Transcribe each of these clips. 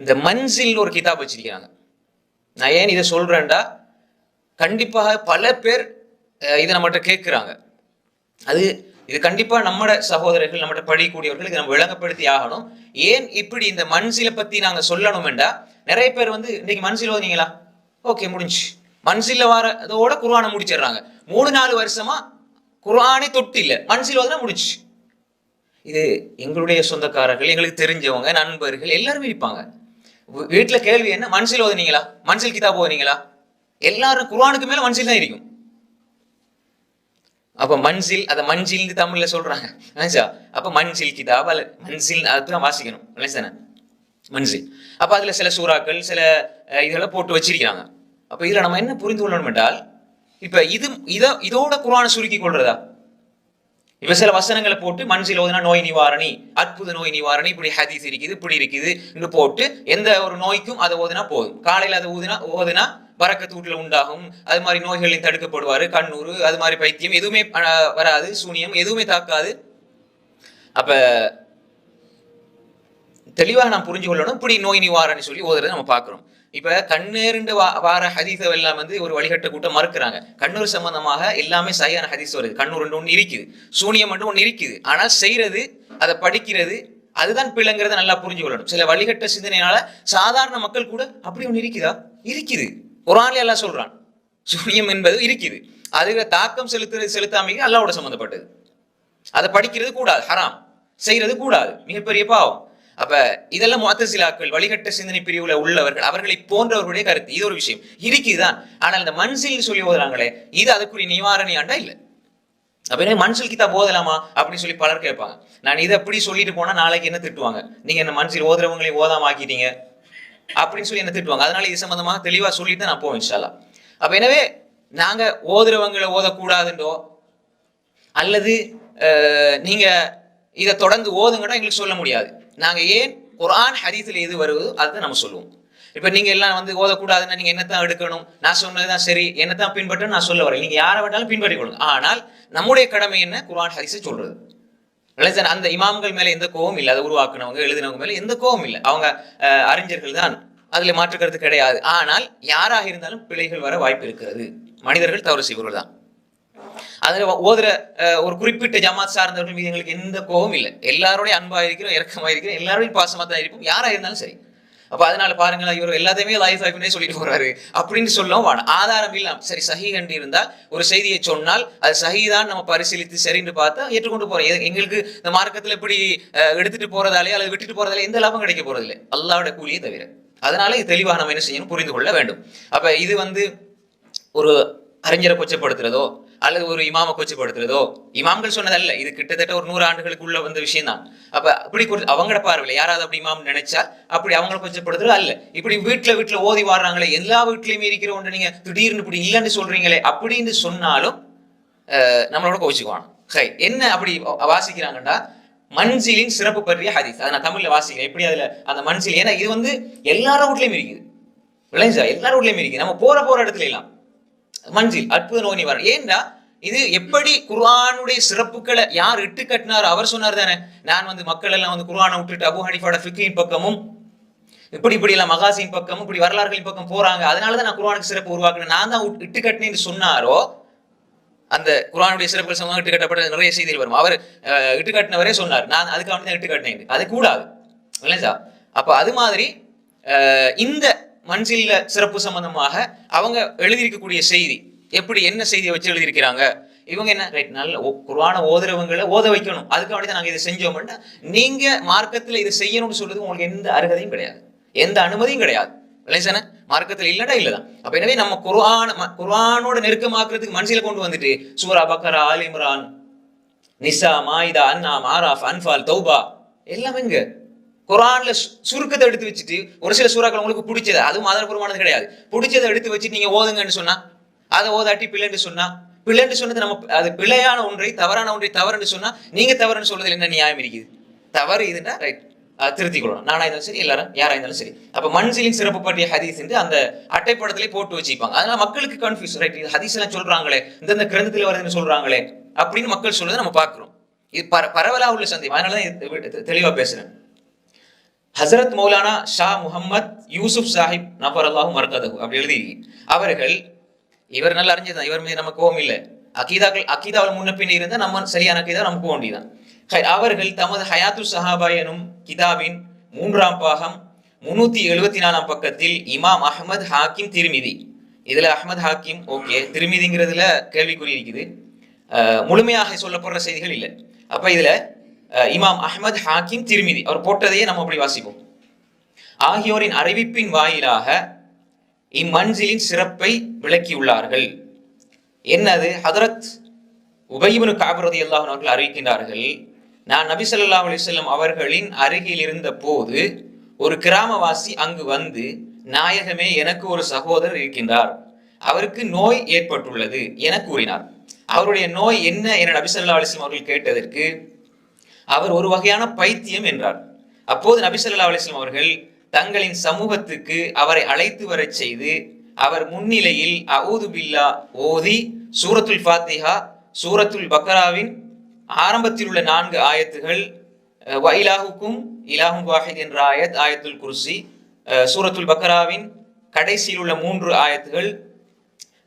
இந்த மன்சில்னு ஒரு கிதாப் வச்சிருக்கிறாங்க. நான் ஏன் இதை சொல்றேன்டா? கண்டிப்பாக பல பேர் இதை நம்மகிட்ட கேட்குறாங்க. அது இது கண்டிப்பாக நம்மட சகோதரர்கள் நம்மகிட்ட படிக்கக்கூடியவர்கள் இதை நம்ம விளங்கப்படுத்தி ஆகணும். ஏன் இப்படி இந்த மன்சிலை பற்றி நாங்கள் சொல்லணுமெண்டா? நிறைய பேர் வந்து இன்னைக்கு மன்சில் ஓதுனீங்களா? ஓகே முடிஞ்சு மன்சில வர அதோட குர்ஆனை முடிச்சிடுறாங்க. மூணு நாலு வருஷமா குர்ஆனே தொட்டு இல்லை. மன்சில் ஓதுனா முடிச்சு இது எங்களுடைய சொந்தக்காரர்கள் எங்களுக்கு தெரிஞ்சவங்க நண்பர்கள் எல்லாருமே இருப்பாங்க. வீட்டுல கேள்வி என்ன? மன்சில் ஓதுனீங்களா? மனசில் கிதாப் ஓதுனீங்களா? எல்லாரும் குர்வானுக்கு மேல மன்சில் தான் இருக்கும். அப்ப மன்சில் அதை மஞ்சில்னு தமிழ்ல சொல்றாங்க. நினைச்சா அப்ப மன்சில் கிதாப் அல்ல மன்சில் அதுதான் வாசிக்கணும். நினைச்சானே மன்சில் அப்ப அதுல சில சூறாக்கள் சில இதெல்லாம் போட்டு வச்சிருக்கிறாங்க. அப்ப இதுல நம்ம என்ன புரிந்து கொள்ளணும் என்றால் இப்ப இது இதை இதோட குரானை சுருக்கி கொள்றதா? இப்ப சில வசனங்களை போட்டு மனசில் ஓதுனா நோய் நிவாரணி அற்புத நோய் நிவாரணி இப்படி ஹதீஸ் இருக்குது இப்படி இருக்குது என்று போட்டு எந்த ஒரு நோய்க்கும் அதை ஓதுனா போதும். காலையில அதை ஊதுனா ஓதுனா பறக்கத்து வீட்டுல உண்டாகும். அது மாதிரி நோய்களையும் தடுக்கப்படுவாரு கண்ணூறு அது மாதிரி பைத்தியம் எதுவுமே வராது சூனியம் எதுவுமே தாக்காது. அப்ப தெளிவாக நாம் புரிஞ்சு கொள்ளணும் இப்படி நோய் நிவாரணி சொல்லி ஓதுறதை நம்ம பார்க்குறோம். இப்போ கண்ணேருண்டு வா வார ஹதீஸை எல்லாம் வந்து ஒரு வழிகட்ட கூட்டம் மறுக்கிறாங்க. கண்ணூர் சம்பந்தமாக எல்லாமே சரியான ஹதீஸ் வருது. கண்ணூர் ஒன்று இருக்குது. சூனியம் மட்டும் ஒன்று இருக்குது. ஆனால் செய்கிறது அதை படிக்கிறது அதுதான் பிள்ளைங்கிறத நல்லா புரிஞ்சு கொள்ளணும் சில வழிகட்ட சிந்தனையால சாதாரண மக்கள் கூட அப்படி ஒன்று இருக்குதா? இருக்குது. குரான்ல எல்லாம் சொல்கிறான் சூனியம் என்பது இருக்குது. அதுல தாக்கம் செலுத்துறது செலுத்தாமைக்கு அல்லாவோட சம்மந்தப்பட்டது அதை படிக்கிறது கூடாது. ஹராம். செய்கிறது கூடாது. மிகப்பெரிய பாவம். அப்ப இதெல்லாம் முத்தசிலாக்கள் வழிகட்ட சிந்தனை பிரிவுல உள்ளவர்கள் அவர்களை போன்றவர்களுடைய கருத்து. இது ஒரு விஷயம். இருக்குதுதான் ஆனால் இந்த மன்சில் சொல்லி ஓதுறாங்களே இது அதுக்குரிய நிவாரணி ஆண்டா இல்லை. அப்ப என்ன மன்சில் கிதா ஓதலாமா? அப்படின்னு சொல்லி பலர் கேட்பாங்க. நான் இதை அப்படி சொல்லிட்டு போனா நாளைக்கு என்ன திட்டுவாங்க? நீங்க என்ன மன்சில் ஓதுறவங்களே ஓதாம ஆக்கிட்டீங்க? அப்படின்னு சொல்லி என்ன திட்டுவாங்க. அதனால இது சம்பந்தமா தெளிவா சொல்லிட்டு நான் போவேன் இன்ஷால்லா அப்ப எனவே நாங்க ஓதுறவங்களை ஓதக்கூடாதுன்றோ அல்லது நீங்க இதை தொடர்ந்து ஓதுங்கன்னா எங்களுக்கு சொல்ல முடியாது. நாங்கள் ஏன் குரான் ஹரீஸில் எது வருதோ அதுதான் நம்ம சொல்லுவோம். இப்போ நீங்கள் எல்லாம் வந்து ஓதக்கூடாதுன்னா நீங்கள் என்னத்தான் எடுக்கணும்? நான் சொன்னதுதான் சரி. என்னத்தான் பின்பற்றணும்? நான் சொல்ல வரேன். நீங்கள் யாரை வேண்டாலும் பின்பற்றி கொள்ளுங்க. ஆனால் நம்முடைய கடமை என்ன? குரான் ஹரிஸை சொல்றது. இல்லையா அந்த இமாம்கள் மேலே எந்த கோவம் இல்லை. அதை உருவாக்குனவங்க எழுதினவங்க மேலே எந்த கோவம் இல்லை. அவங்க அறிஞர்கள் தான். அதில் மாற்றுக்கிறது கிடையாது. ஆனால் யாராக இருந்தாலும் பிழைகள் வர வாய்ப்பு இருக்கிறது. மனிதர்கள் தவறு செய்வர்கள் தான். அதில் ஓதுற ஒரு குறிப்பிட்ட ஜமாத் சார்ந்தவர்கள் மீது எங்களுக்கு எந்த கோபம் இல்லை. எல்லாரோடையும் அன்பாக இருக்கிறோம் இறக்கமாக இருக்கிறோம் எல்லாரோடையும் பாசமாக தான் இருப்போம். யாராக இருந்தாலும் சரி. அப்போ அதனால பாருங்களேன் இவர் எல்லாத்தையுமே லைஃப் லைஃப்னே சொல்லிட்டு போறாரு. அப்படின்னு சொல்லவும் வேணாம். ஆதாரம் இல்லாம சரி சஹி கண்டு இருந்தால் ஒரு செய்தியை சொன்னால் அது சகிதான் நம்ம பரிசீலித்து சரின்னு பார்த்தா ஏற்றுக்கொண்டு போறோம். எங்களுக்கு இந்த மார்க்கத்தில் இப்படி எடுத்துட்டு போறதாலே அல்லது விட்டுட்டு போறதாலே எந்த லாபம் கிடைக்க போறதில்லை. அல்லாவோட கூலியே தவிர. அதனால இது தெளிவாக நம்ம என்ன செய்யணும் புரிந்து கொள்ள வேண்டும். அப்போ இது வந்து ஒரு அறிஞரை கொச்சப்படுத்துறதோ அல்லது ஒரு இமாமை கொச்சப்படுத்துறதோ? இமாம்கள் சொன்னதல்ல. இது கிட்டத்தட்ட ஒரு நூறு ஆண்டுகளுக்குள்ள வந்த விஷயம் தான் அப்ப அப்படி குறி- அவங்களோட பார்வையில யாராவது அப்படி இமாம் நினைச்சா அப்படி அவங்கள கொச்சப்படுத்துறது அல்ல. இப்படி வீட்டுல வீட்டுல ஓதி வாடுறாங்களே எல்லா வீட்லயுமே இருக்கிற ஒன்று நீங்க திடீர்னு இப்படி இல்லைன்னு சொல்றீங்களே அப்படின்னு சொன்னாலும் அஹ், நம்மளோட கோவிச்சுக்குவான் ஹை என்ன அப்படி வாசிக்கிறாங்கடா மன்சிலின் சிறப்பு பற்றிய ஹதீஸ். அதை நான் தமிழ்ல வாசிக்கிறேன் எப்படி அதுல அந்த மன்சில்? ஏன்னா இது வந்து எல்லாரும் வீட்லயும் இருக்குது. விளைஞ்சா எல்லாரும் வீட்லயும் இருக்குது. நம்ம போற போற இடத்துல எல்லாம். மன்சில் அற்புத நோய் நிவாரணம். ஏன்டா இது எப்படி குர்ஆனுடைய சிறப்புகளை யார் இட்டு கட்டினார் அவர் சொன்னார் தானே. நான் வந்து மக்கள் எல்லாம் வந்து குர்ஆனை விட்டுட்டு அபு ஹனிஃபாட ஃபிக்கின் பக்கமும் இப்படி இப்படி எல்லாம் மகாசின் பக்கமும் இப்படி வரலாறுகளின் பக்கம் போறாங்க. அதனால தான் நான் குர்ஆனுக்கு சிறப்பு உருவாக்குனேன். நான் தான் விட்டு- இட்டு கட்டினேன்னு சொன்னாரோ அந்த குரானுடைய சிறப்பு சமூகம் இட்டு கட்டப்பட்ட நிறைய செய்திகள் வரும். அவர் இட்டு கட்டினவரே சொன்னார். நான் அதுக்காக தான் இட்டு கட்டினேன். அது கூடாது. இல்லைங்களா அப்போ அது மாதிரி இந்த மன்சில்ல சிறப்பு சம்பந்தமாக அவங்க எழுதியிருக்கக்கூடிய செய்தி. எப்படி என்ன செய்தியை வச்சு எழுதியிருக்கிறாங்க? இவங்க என்ன? ரைட் நல்ல ஓ- ஓதுறவங்களை ஓத வைக்கணும். அதுக்காக தான் நாங்கள் இதை செஞ்சோம்னா நீங்க மார்க்கத்தில் இதை செய்யணும்னு சொல்றது உங்களுக்கு எந்த அருகதையும் கிடையாது. எந்த அனுமதியும் கிடையாது. இல்லைசானே மார்க்கத்தில் இல்லடா இல்லதான். அப்ப எனவே நம்ம குர்ஆன் ம- குர்ஆனோட நெருக்கமாக்குறதுக்கு மனசில கொண்டு வந்துட்டு சூரா பக்கரா ஆல் இம்ரான் நிசா மாயிதா அன்னா மாராஃப் அன்பால் தௌபா எல்லாம் எங்க? குரான்ல சு- சுருக்கத்தை எடுத்து வச்சுட்டு ஒரு சில சூறாக்கள் உங்களுக்கு பிடிச்சது அதுவும் ஆதாரபூர்வமானது கிடையாது. பிடிச்சதை எடுத்து வச்சுட்டு நீங்க ஓதுங்கன்னு சொன்னா அதை ஓதாட்டி பிள்ளைன்னு சொன்னா பிள்ளைன்னு சொன்னது நம்ம அது பிழையான ஒன்றை தவறான ஒன்றை தவறுன்னு சொன்னா நீங்க தவறுன்னு சொல்றதுல என்ன நியாயம் இருக்குது? தவறு இதுன்னா ரைட் திருத்திக் கொள்ளணும் நானா இருந்தாலும் சரி எல்லாரும் யாரா இருந்தாலும் சரி. அப்ப மன்சிலின் சிறப்பு பற்றிய ஹதீஸ் அந்த அட்டைப்படத்திலே போட்டு வச்சுப்பாங்க அதனால மக்களுக்கு கன்ஃபியூஸ் ரைட் இது ஹதீஸ் எல்லாம் சொல்றாங்களே இந்தந்த கிரந்தத்தில் வருதுன்னு சொல்றாங்களே அப்படின்னு மக்கள் சொல்றதை நம்ம பாக்குறோம் இது பர பரவலா உள்ள சந்தேகம். அதனாலதான் தெளிவா பேசுறேன். ஹசரத் மௌலானா ஷா முகமது யூசுப் சாஹிப் நபர் அல்லாஹும் மர்கதகு அப்படி எழுதி அவர்கள் இவர் நல்லா அறிஞ்சதான் இவர் மீது நமக்கு கோவம் இல்லை. அகீதாக்கள் அகீதாவில் முன்ன பின்னே இருந்தால் நம்ம சரியான அகீதா நமக்கு போக வேண்டியதான் ஹை, அவர்கள் தமது ஹயாத்து சஹாபா எனும் கிதாபின் மூன்றாம் பாகம் முன்னூத்தி எழுபத்தி நாலாம் பக்கத்தில் இமாம் அஹமத் ஹாக்கிம் திருமிதி. இதுல அஹமத் ஹாக்கிம் ஓகே திருமிதிங்கிறதுல கேள்விக்குறி இருக்குது. முழுமையாக சொல்லப்படுற செய்திகள் இல்லை. அப்ப இதுல இமாம் அஹமத் ஹாக்கிம் திருமிதி. அவர் போட்டதையே நம்ம அப்படி வாசிப்போம். ஆகியோரின் அறிவிப்பின் வாயிலாக இம்மன்சிலின் சிறப்பை விளக்கியுள்ளார்கள். என்னது? ஹதரத் உபயிபனு காபரதி அல்லாஹ் அவர்கள் அறிவிக்கின்றார்கள் நான் நபி ஸல்லல்லாஹு அலிசல்லம் அவர்களின் அருகில் இருந்த போது ஒரு கிராமவாசி அங்கு வந்து நாயகமே எனக்கு ஒரு சகோதரர் இருக்கின்றார். அவருக்கு நோய் ஏற்பட்டுள்ளது என கூறினார். அவருடைய நோய் என்ன என நபி ஸல்லல்லாஹு அலைஹி அவர்கள் கேட்டதற்கு அவர் ஒரு வகையான பைத்தியம் என்றார். அப்போது நபிசல்லா அலிஸ்லாம் அவர்கள் தங்களின் சமூகத்துக்கு அவரை அழைத்து வரச் செய்து அவர் முன்னிலையில் அவுது பில்லா ஓதி சூரத்துல் ஃபாத்திஹா சூரத்துல் பக்கராவின் ஆரம்பத்தில் உள்ள நான்கு ஆயத்துகள் வ இலாஹுக்கும் இலாஹும் வாஹித் என்ற ஆயத் ஆயத்துல் குர்சி சூரத்துல் பக்கராவின் கடைசியில் உள்ள மூன்று ஆயத்துகள்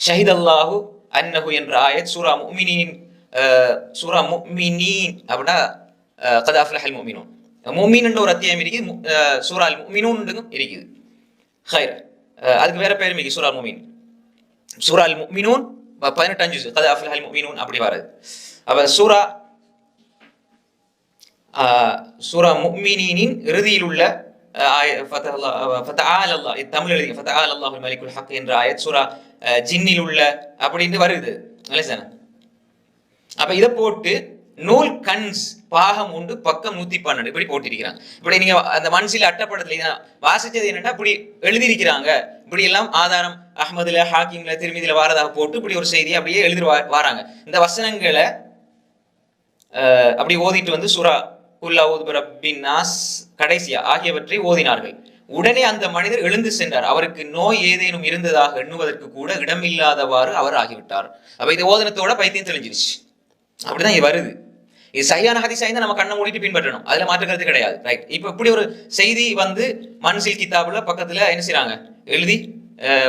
ஷஹித் அல்லாஹு அன்னஹு என்ற ஆயத் சூரா முமினின் சூரா முமினின் அப்படின்னா கத அஃப்லஹல் முஃமினூன் முஃமின் ஒரு அத்தியாயம் இருக்குது. சூரால் அஹ், சூரா அல் இருக்குது. ஹைர் அதுக்கு வேற பேர் இருக்கு சூரா அல் சூரால் சூரா அல் அஞ்சு ப- பதினெட்டாம் ஜுஸ் கத் அஃப்லஹல் அப்படி வருது அப்ப சூரா ஆஹ், சூரா முஃமினீனின் இறுதியில் உள்ள அல்லாஹ் தமிழ் எழுதி ஹக் என்ற ஆயத் சூரா ஜின்னில் உள்ள அப்படின்னு வருது. அப்ப இதை போட்டு நூல் கன்ஸ் பாகம் உண்டு பக்கம் நூத்தி பன்னெண்டு. இப்படி போட்டிருக்கிறாங்க. இப்படி நீங்க அந்த மனசில் அட்டப்படத்துல வாசிச்சது என்னன்னா இப்படி எழுதியிருக்கிறாங்க. இப்படி எல்லாம் ஆதாரம் அஹ்மதுல ஹாக்கிம்ல திருமதியில வாரதாக போட்டு இப்படி ஒரு செய்தியை அப்படியே எழுதி வா- வாராங்க. இந்த வசனங்களை அப்படி ஓதிட்டு வந்து சுரா குல்லா ஊது நாஸ் கடைசியா ஆகியவற்றை ஓதினார்கள். உடனே அந்த மனிதர் எழுந்து சென்றார். அவருக்கு நோய் ஏதேனும் இருந்ததாக எண்ணுவதற்கு கூட இடமில்லாதவாறு அவர் ஆகிவிட்டார். அப்ப இது ஓதனத்தோட பைத்தியம் தெளிஞ்சிருச்சு. அப்படிதான் இது வருது. இது சரியான ஹதீஸா இருந்தா நம்ம கண்ணை மூடிட்டு பின்பற்றணும். அதுல மாற்றுக்கிறது கிடையாது. ரைட் இப்போ இப்படி ஒரு செய்தி வந்து மன்சில் கிதாபுல பக்கத்துல என்ன செய்கிறாங்க எழுதி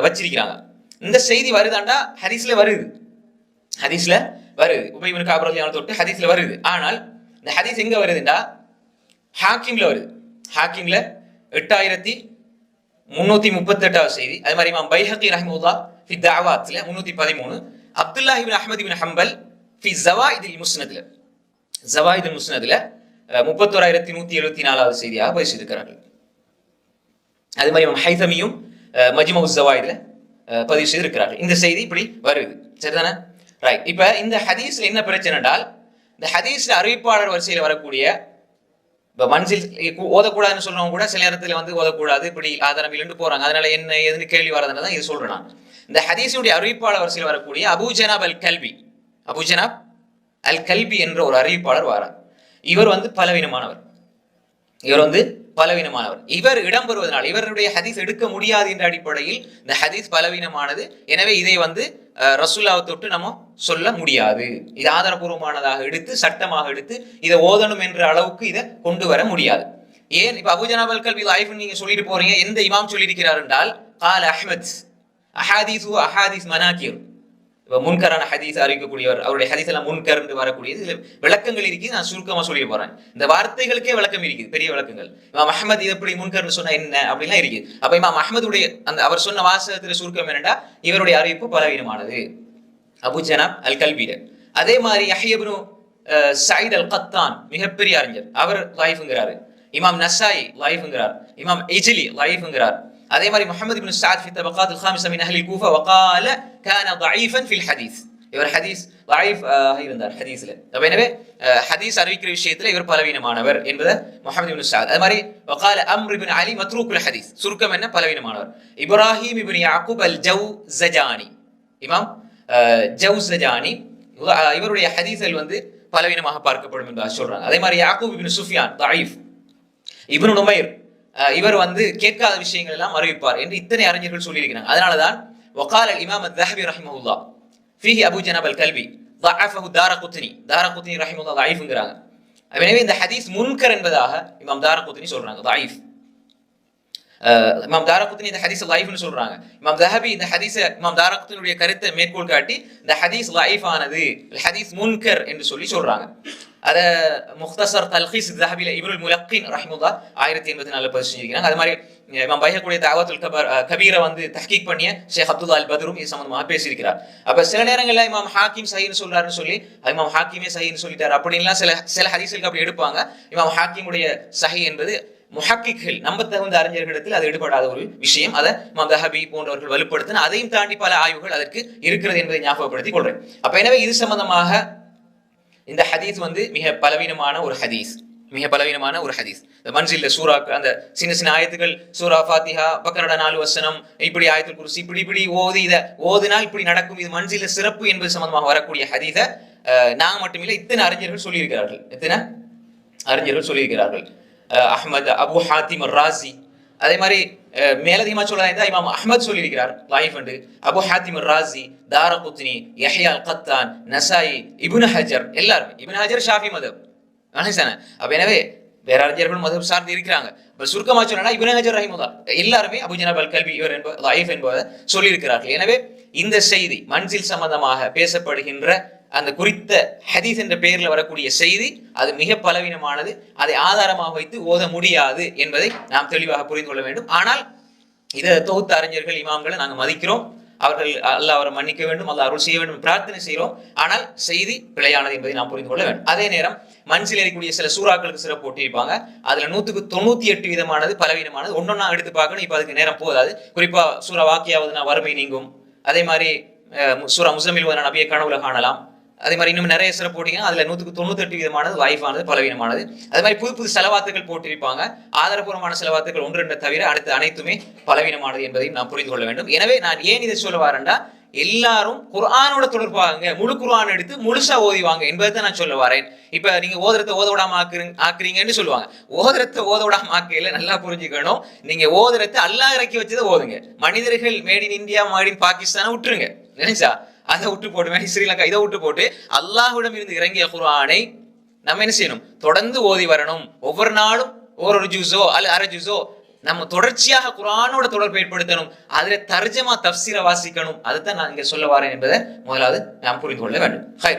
வச்சிருக்கிறாங்க. இந்த செய்தி வருதாண்டா? ஹதீஸ்ல வருது. ஹதீஸ்ல வருது. உபயோக காபரலியான தொட்டு ஹதீஸ்ல வருது. ஆனால் இந்த ஹதீஸ் எங்க வருதுண்டா? ஹாக்கிம்ல வருது. ஹாக்கிம்ல எட்டாயிரத்தி முன்னூத்தி முப்பத்தி எட்டாவது செய்தி. அது மாதிரி இமாம் பைஹக்கி ரஹிமுல்லா ஃபி தாவாத்ல முன்னூத்தி பதிமூணு. அப்துல்லாஹிபின் அஹமது பின் ஹம்பல் ஃபி ஜவாயிதில் முஸ்னதுல. ஜவாஹித் முஸ்னதுல முப்பத்தோராயிரத்தி நூத்தி எழுபத்தி நாலாவது செய்தியாக பதிச்சிருக்கிறார்கள். அது மாதிரி ஹைதமியும் மஜிமவுஸ் ஜவாயிதுல பதிவு செய்திருக்கிறார்கள். இந்த செய்தி இப்படி வருது. சரிதானே? ரைட் இப்ப இந்த ஹதீஸ்ல என்ன பிரச்சனை என்றால் இந்த ஹதீஸ்ல அறிவிப்பாளர் வரிசையில் வரக்கூடிய இப்போ மனசில் ஓதக்கூடாதுன்னு சொல்றவங்க கூட சில நேரத்தில் வந்து ஓதக்கூடாது இப்படி ஆதாரம் இல்லைன்னு போறாங்க. அதனால என்ன ஏதுன்னு கேள்வி வரதுனால தான் இது சொல்றேன் நான். இந்த ஹதீஸுடைய அறிவிப்பாளர் வரிசையில் வரக்கூடிய அபு ஜனாப் அல் கல்வி அபூ ஜனாப் அல் கல்வி என்ற ஒரு அறிவிப்பாளர் வாரார். இவர் வந்து பலவீனமானவர். இவர் வந்து பலவீனமானவர். இவர் இடம்பெறுவதனால் இவருடைய ஹதீஸ் எடுக்க முடியாது என்ற அடிப்படையில் இந்த ஹதீஸ் பலவீனமானது. எனவே இதை வந்து ரசூல்லாவை தொட்டு நம்ம சொல்ல முடியாது. இது ஆதாரபூர்வமானதாக எடுத்து சட்டமாக எடுத்து இதை ஓதணும் என்ற அளவுக்கு இதை கொண்டு வர முடியாது. ஏன்? இப்போ அபுஜனாபல் கல்வி லைஃப் நீங்க சொல்லிட்டு போறீங்க. எந்த இமாம் சொல்லியிருக்கிறார் என்றால் கால் அஹ்மத் அஹாதீஸ் அஹாதீஸ் மனாக்கிர். இப்போ முன்கரான ஹதீஸ் அறிவிக்கக்கூடியவர் அவருடைய ஹதீஸ் எல்லாம் முன்கர் என்று வரக்கூடியது. இதில் விளக்கங்கள் இருக்குது நான் சுருக்கமா சொல்லி போறேன். இந்த வார்த்தைகளுக்கே விளக்கம் இருக்குது பெரிய விளக்கங்கள். இமாம் அஹமது இது எப்படி முன்கர்னு சொன்னால் என்ன அப்படிலாம் இருக்குது அப்ப இமாம் அஹமதுடைய அந்த அவர் சொன்ன வாசகத்தில் சுருக்கம் என்னென்னா இவருடைய அறிவிப்பு பலவீனமானது. அபு ஜனாப் அல் கல்பீரர் அதே மாதிரி யஹ்யப்னு சயித் அல் கத்தான் மிகப்பெரிய அறிஞர். அவர் லைஃப்ங்கிறாரு இமாம் நசாய் லைஃப்ங்கிறார் இமாம் இஜிலி லைஃப்ங்கிறார் அதே மாதிரி முஹம்மது இப்னு சாத் في الطبقات الخامسة من أهل الكوفة وقال كان ضعيفا في الحديث இவர் ஹதீஸ் லைஃப் இருந்தார் ஹதீஸ்ல அப்ப எனவே அஹ், ஹதீஸ் அறிவிக்கிற விஷயத்துல இவர் பலவீனமானவர் என்பதை முஹம்மது இப்னு சாத் அது மாதிரி وقال அம்ர் இப்னு அலி மத்ரூக் ஹதீஸ் சுருக்கம் என்ன பலவீனமானவர் இப்ராஹிம் இப்னு யாக்கூப் அல் ஜவ் ஜஜானி இமாம் அஹ், ஜவுசஜானி இவ- அஹ், இவருடைய ஹதீஸ்கள் வந்து பலவீனமாக பார்க்கப்படும் என்று சொல்றாங்க அதே மாதிரி Yaqub ibn Sufyan Taif ibn Numair அஹ், இவர் வந்து கேட்காத விஷயங்கள் எல்லாம் அறிவிப்பார் என்று இத்தனை அறிஞர்கள் சொல்லியிருக்கிறாங்க. அதனாலதான் وقال الإمام الذهبي رحمه الله فيه أبو جناب الكلبي ضعفه دار قطني. دار قطني رحمه الله எனவே இந்த ஹதீஸ் முன்கர் என்பதாக இமாம் தார குத்தினி சொல்றாங்க. தாயிஃப் இமாம் தாரகுத்தின் இந்த ஹதீஸ் லைஃப்னு சொல்றாங்க. இமாம் தஹபி இந்த ஹதீஸ இமாம் தாரகுத்தினுடைய கருத்தை மேற்கோள் காட்டி இந்த ஹதீஸ் லைஃப் ஆனது ஹதீஸ் முன்கர் என்று சொல்லி சொல்றாங்க. அத முக்தசர் தல்ஹீஸ் தஹபில இப்னுல் முலக்கின் ரஹிமுல்லா ஆயிரத்தி எண்பத்தி நாலு பதிவு செஞ்சிருக்காங்க அது மாதிரி இமாம் பைஹக்கூடிய தாவத்துல் கபர் கபீரை வந்து தஹ்கீக் பண்ணிய ஷேக் அப்துல்லா அல் பத்ரும் இது சம்பந்தமாக பேசியிருக்கிறார். அப்ப சில நேரங்களில் இமாம் ஹாக்கிம் சஹின்னு சொல்றாருன்னு சொல்லி இமாம் ஹாக்கிமே சஹின்னு சொல்லிட்டார். அப்படின்லாம் சில சில ஹதீஸ்களுக்கு அப்படி எடுப்பாங்க. இமாம் ஹாக்கிமுடைய சஹி என்பது முஹக்கிக்கள் நம்ப தகுந்த அறிஞர்களிடத்தில் அது ஈடுபடாத ஒரு விஷயம். அதை மதஹபி போன்றவர்கள் வலுப்படுத்தின அதையும் தாண்டி பல ஆய்வுகள் அதற்கு இருக்கிறது என்பதை ஞாபகப்படுத்திக் கொள்றேன். அப்ப எனவே இது சம்பந்தமாக இந்த ஹதீஸ் வந்து மிக பலவீனமான ஒரு ஹதீஸ். மிக பலவீனமான ஒரு ஹதீஸ். இந்த மன்சில்ல சூரா அந்த சின்ன சின்ன ஆயத்துகள் சூரா ஃபாத்திஹா பக்கரட நாலு வசனம் இப்படி ஆயத்தில் குருசி இப்படி இப்படி ஓதி இதை ஓதினால் இப்படி நடக்கும். இது மன்சில்ல சிறப்பு என்பது சம்பந்தமாக வரக்கூடிய ஹதீஸை அஹ், மட்டுமில்லை இத்தனை அறிஞர்கள் சொல்லியிருக்கிறார்கள். எத்தனை அறிஞர்கள் சொல்லியிருக்கிறார்கள். அஹ்மத் அபு ஹாத்திம் ராசி அதே மாதிரி அஹ், மேலதிகமா சொல்ல இமாம் அஹ்மத் சொல்லியிருக்கிறார். லைஃப் அண்டு அபு ஹாத்திம் ராசி தாரகுத்னி யஹ்யா கத்தான் நசாயி இபுன் ஹஜர் எல்லாருமே. இபுன் ஹஜர் ஷாஃபி மதப். அப்ப எனவே வேற அறிஞர்கள் மதம் சார்ந்து இருக்கிறாங்க. இப்போ சுருக்கமா சொன்னால் இபுன் ஹஜர் ரஹிமுல்லா எல்லாருமே அபு ஜனாப் அல் கல்வி இவர் என்பது லைஃப் என்பதை சொல்லியிருக்கிறார்கள். எனவே இந்த செய்தி மன்சில் சம்பந்தமாக பேசப்படுகின்ற அந்த குறித்த ஹதீஸ் என்ற பெயரில் வரக்கூடிய செய்தி அது மிக பலவீனமானது. அதை ஆதாரமாக வைத்து ஓத முடியாது என்பதை நாம் தெளிவாக புரிந்து கொள்ள வேண்டும். ஆனால் இதை தொகுத்த அறிஞர்கள் இமாம்களை நாங்கள் மதிக்கிறோம். அவர்கள் அல்லாஹ் அவரை மன்னிக்க வேண்டும் அல்ல அருள் செய்ய வேண்டும் பிரார்த்தனை செய்கிறோம். ஆனால் செய்தி பிழையானது என்பதை நாம் புரிந்து கொள்ள வேண்டும். அதே நேரம் மனசில் இருக்கக்கூடிய சில சூறாக்களுக்கு சிறப்பு போட்டியிருப்பாங்க அதுல நூத்துக்கு தொண்ணூத்தி எட்டு விதமானது பலவீனமானது. ஒன்னொன்னா எடுத்து பார்க்கணும் இப்போ அதுக்கு நேரம் போதாது குறிப்பா சூறா வாக்கியாவதுனா வறுமை நீங்கும். அதே மாதிரி சூறா சூரா நபியை கனவுல காணலாம். அதே மாதிரி இன்னும் நிறைய சிறப்பு போட்டிங்கன்னா அதில் நூற்றுக்கு தொண்ணூத்தெட்டு விதமானது வாய்ப்பானது பலவீனமானது. அதே மாதிரி புது புது செலவாத்துகள் போட்டிருப்பாங்க. ஆதாரபூர்வமான செலவாத்துகள் ஒன்று ரெண்டு தவிர அடுத்து அனைத்துமே பலவீனமானது என்பதையும் நாம் புரிந்து கொள்ள வேண்டும். எனவே நான் ஏன் இதை சொல்ல வரேன்டா எல்லாரும் குர்ஆனோட தொடர்பாங்க முழு குர்ஆன் எடுத்து முழுசா ஓதிவாங்க என்பதை தான் நான் சொல்ல வரேன். இப்ப நீங்க ஓதுறத ஓத விடாம ஆக்குறீங்க ஆக்குறீங்கன்னு சொல்லுவாங்க. ஓதுறத ஓத விடாம ஆக்கையில நல்லா புரிஞ்சுக்கணும். நீங்க ஓதுறத அல்லாஹ் இறக்கி வச்சதை ஓதுங்க. மனிதர்கள் made in India made in பாகிஸ்தானை விட்டுருங்க. நினைச்சா அதை விட்டு போடுவேன் ஸ்ரீலங்கா இதை விட்டு போட்டு அல்லாஹுடம் இருந்து இறங்கிய குர்ஆனை நம்ம என்ன செய்யணும்? தொடர்ந்து ஓதி வரணும். ஒவ்வொரு நாளும் ஒரு ஜூஸோ அல்ல அரை ஜூஸோ நம்ம தொடர்ச்சியாக குர்ஆனோட தொடர்பு ஏற்படுத்தணும். அதுல தர்ஜமா தப்சீரை வாசிக்கணும். அதுதான் நான் இங்க சொல்ல வரேன் என்பதை முதலாவது நாம் புரிந்து கொள்ள வேண்டும். ஹை